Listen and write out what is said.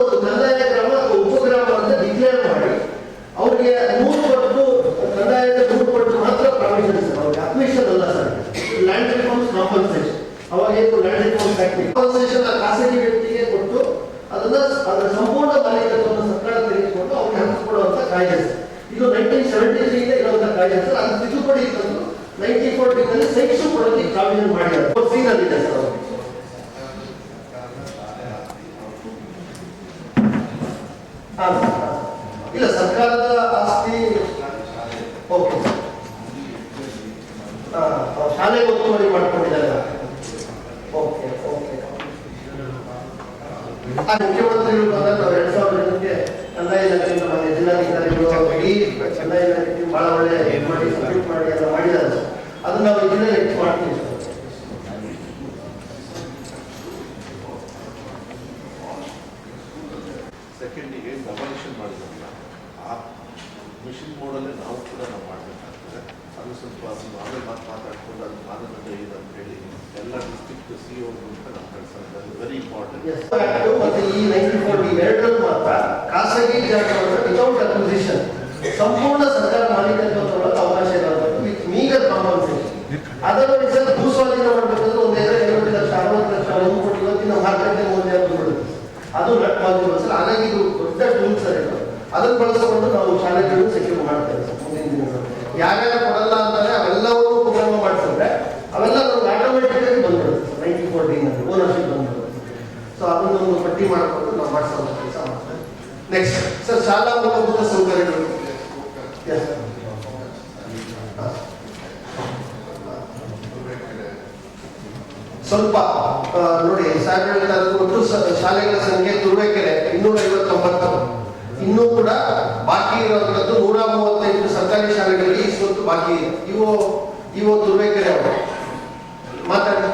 ಕಂದಾಯ ಗ್ರಾಮ ಅಂತ ಡಿಕ್ಲೇರ್ ಮಾಡಿ. ಅವ್ರಿಗೆ ನೂರು ಪಟ್ಟು ಮಾತ್ರ ಪ್ರಾವಿಷನ್ ಸರ್ ಅಲ್ಲ sir. Land reforms compensation land ಖಾಸಗಿ ವ್ಯಕ್ತಿಗೆ ಕೊಟ್ಟು ಅದನ್ನ ಅದರ ಸಂಪೂರ್ಣ ಮಾಲೀಕತ್ವವನ್ನು ಸರ್ಕಾರ ತೆಗೆದುಕೊಂಡು ಅವ್ರಿಗೆ ಹಂಚಿಕೊಡುವಂತ ಕಾಯ್ದೆ ಇದು ನೈನ್ಟೀನ್ ಸೆವೆಂಟಿ ಇರುವಂತ ಕಾಯ್ದೆ ಸರ್. ಅದು ತಿದ್ದುಪಡಿ ತಂದು ನೈನ್ಟೀನ್ ಫೋರ್ಟಿನಲ್ಲಿ ಸೈಟ್ಸು ಕೊಡೋದಕ್ಕೆ ಮಾಡಿದ್ದಾರೆ ಸರ್ ಇಲ್ಲ, ಸರ್ಕಾರದ ಆಸ್ತಿ ಓಕೆ. ಶಾಲೆಗೆ ಒತ್ತುವರಿ ಮಾಡ್ಕೊಂಡಿದ್ದಾರೆ. Okay okay. ಆ ಮುಖ್ಯಮಂತ್ರಿಗಳು ಬಂದಾಗ ನಾವು ಎರಡ್ ಸಾವಿರದ ಜನಕ್ಕೆ ಕಂದಾಯ ಇಲಾಖೆಯಿಂದ ಮೊನ್ನೆ ಜಿಲ್ಲಾಧಿಕಾರಿಗಳು ಇಡೀ ಕಂದಾಯ ಇಲಾಖೆ ಬಹಳ ಒಳ್ಳೆ ಇದು ಮಾಡಿ ಸಬ್ಮಿಟ್ ಮಾಡಿ ಎಲ್ಲ ಮಾಡಿದ್ದಾರೆ ಸರ್. ಅದನ್ನ ನಾವು ಇದನ್ನೇ ಹೆಚ್ಚು ಮಾಡ್ತೀವಿ ಸರ್ ಸೆಕೆಂಡಿಗೆ ಡಬಲೇಷನ್ ಮಾಡಿದ್ರಲ್ಲ, ಆ ಮಿಷಿನ್ ಮೋಡಲ್ಲೇ ನಾವು ಕೂಡ ನಾವು ಮಾಡಬೇಕಾಗ್ತದೆ. ಅದು ಸ್ವಲ್ಪ ಆಮೇಲೆ ಮಾತು ಮಾತಾಡ್ಕೊಂಡು ಅದು ಮಾನದಂಡ ಇದೆ ಅಂತ ಹೇಳಿ ಎಲ್ಲ ಡಿಸ್ಟಿಕ್ಟ್ ಸಿ ಓ ಅಂತ ನಾವು ಕೆಲಸ ವೆರಿ ಇಂಪಾರ್ಟೆಂಟ್ ಮಾತ್ರ ಖಾಸಗಿ ಸಂಪೂರ್ಣ ಸರ್ಕಾರ ಇದು ದೊಡ್ಡ ಟೂಲ್ ಸರ್ ಇದು ಅದನ್ನು ಬಳಸಿಕೊಂಡು ನಾವು ಶಾಲೆಗಳನ್ನು ಸೆಕ್ಯೂರ್ ಮಾಡ್ತೇವೆ ಮುಂದಿನ ಯಾರ್ಯಾರು ಕೊಡಲ್ಲ ಅಂತಾರೆ ಅವೆಲ್ಲವನ್ನೂ ಉಪಕ್ರಮ ಮಾಡಿಸಿದ್ರೆ ಅವೆಲ್ಲ ನಮ್ಗೆ ಆಟೋಮೆಟಿಕ್ ಬಂದ್ಬಿಡುತ್ತೆ ಫೋರ್ಟೀನ್ ಅಲ್ಲಿ ಓನರ್ಶಿಪ್ ಬಂದ್ಬಿಡುತ್ತೆ. ಸೊ ಅದನ್ನೊಂದು ಪಟ್ಟಿ ಮಾಡಿಕೊಂಡು ನಾವು ಮಾಡಿಸೋ ಕೆಲಸ ನೆಕ್ಸ್ಟ್ ಸರ್ ಶಾಲಾ ಮೂಲಭೂತ ಸೌಕರ್ಯಗಳು. ಸ್ವಲ್ಪ ನೋಡಿ ಸಾಹೇಬ್ ಇನ್ನೂ ಕೂಡ ಬಾಕಿ ಇರುವಂತದ್ದು ನೂರ ಮೂವತ್ತೈದು ಸರ್ಕಾರಿ ಶಾಲೆಗಳಲ್ಲಿ ಸ್ವತ್ತು ಬಾಕಿ ಇದೆ. ಇವು ಇವು ದುರ್ಬೇಕರೆ ಅವರು. ಮಾತಾಡಿ.